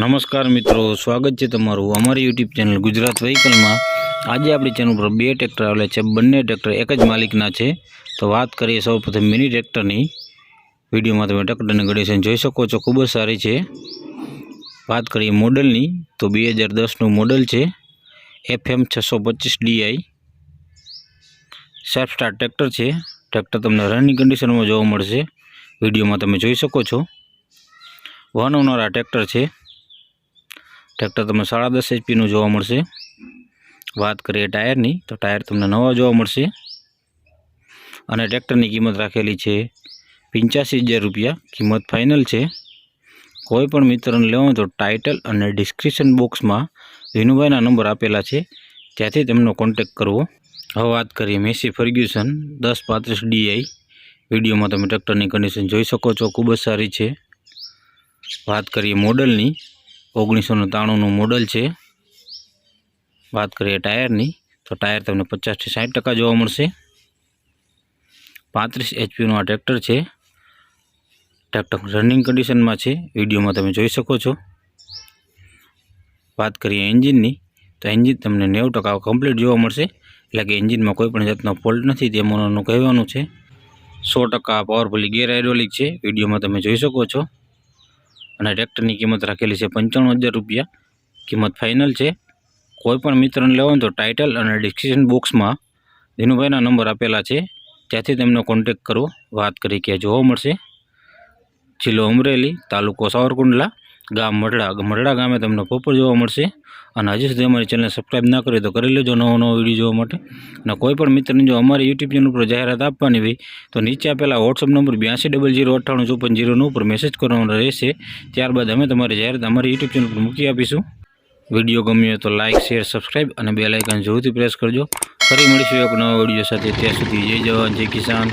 નમસ્કાર મિત્રો, સ્વાગત છે તમારું અમારી યુટ્યુબ ચેનલ ગુજરાત વ્હીકલમાં. આજે આપણી ચેનલ પર બે ટ્રેક્ટર આવેલા છે, બંને ટ્રેક્ટર એક જ માલિકના છે. તો વાત કરીએ સૌપ્રથમ મિની ટ્રેક્ટરની વિડીયોમાં તમે ટ્રેક્ટરની ગડેશન જોઈ શકો છો, ખૂબ જ સારી છે. વાત કરીએ મોડલની તો બે હજાર દસનું મોડલ છે. એફએમ છસો પચીસ ડીઆઈ સેલ્ફ સ્ટાર્ટ ટ્રેક્ટર છે. ટ્રેક્ટર તમને રનિંગ કન્ડિશનમાં જોવા મળશે. વિડીયોમાં તમે જોઈ શકો છો. વન ઓનર આ ટ્રેક્ટર છે. ટ્રેક્ટર તમને સાડા દસ એચપીનું જોવા મળશે. વાત કરીએ ટાયરની, તો ટાયર તમને નવા જોવા મળશે. અને ટ્રેક્ટરની કિંમત રાખેલી છે પંચ્યાસી હજાર રૂપિયા. કિંમત ફાઇનલ છે. કોઈ પણ મિત્રને લેવો તો ટાઇટલ અને ડિસ્ક્રિપ્શન બોક્સમાં વિનુભાઈના નંબર આપેલા છે. ત્યાંથી તેમનો કોન્ટેક કરવો. હવે વાત કરીએ મેસી ફર્ગ્યુસન, દસ પાંત્રીસ ડીઆઈ વિડીયોમાં તમે ટ્રેક્ટરની કન્ડિશન જોઈ શકો છો. ખૂબ જ સારી છે. વાત કરીએ મોડલની ઓગણીસો ત્રાણુંનું મોડલ છે. વાત કરીએ ટાયરની, તો ટાયર તમને પચાસથી સાઠ ટકા જોવા મળશે. પાંત્રીસ એચપીનું આ ટ્રેક્ટર છે. ટ્રેક્ટર રનિંગ કન્ડિશનમાં છે. વિડીયોમાં તમે જોઈ શકો છો. વાત કરીએ એન્જિનની, તો એન્જિન તમને નેવું ટકા કમ્પ્લીટ જોવા મળશે. એટલે કે એન્જિનમાં કોઈ પણ જાતનો ફોલ્ટ નથી તે મનોનું કહેવાનું છે. સો ટકા પાવરફુલી ગેર હાઇડ્રોલિક છે. વિડીયોમાં તમે જોઈ શકો છો. અને ટ્રેક્ટરની કિંમત રાખેલી છે પંચાણું હજાર રૂપિયા. કિંમત ફાઇનલ છે. કોઈપણ મિત્રને લેવાનું તો ટાઇટલ અને ડિસ્ક્રિપ્શન બોક્સમાં ધીનુભાઈના નંબર આપેલા છે. ત્યાંથી તેમનો કોન્ટેક કરો. વાત કરી કે જોવા મળશે. જિલ્લો અમરેલી, તાલુકો સાવરકુંડલા ગામ મરડા. મરડા ગામે તમને પોપર જોવા મળશે. અને હજી સુધી અમારી ચેનલ સબસ્ક્રાઈબ ના કરી તો કરી લેજો નવો નવો વીડિયો જોવા માટે. અને કોઈ પણ મિત્રને જો અમારી યુટ્યુબ ચેનલ ઉપર જાહેરાત આપવાની હોય, તો નીચે આપેલા વોટ્સઅપ નંબર બ્યાસી ડબલ જીરો અઠ્ઠાણું ચોપન જીરોનો ઉપર મેસેજ કરવાનો રહેશે. ત્યારબાદ અમે તમારી જાહેરાત અમારી યુટ્યુબ ચેનલ પર મૂકી આપીશું. વીડિયો ગમ્યો તો લાઇક શેર સબસ્ક્રાઈબ અને બે લાઇકન જરૂરથી પ્રેસ કરજો. ફરી મળીશું એક નવા વીડિયો સાથે. ત્યાં સુધી જય જવાન, જય કિસાન.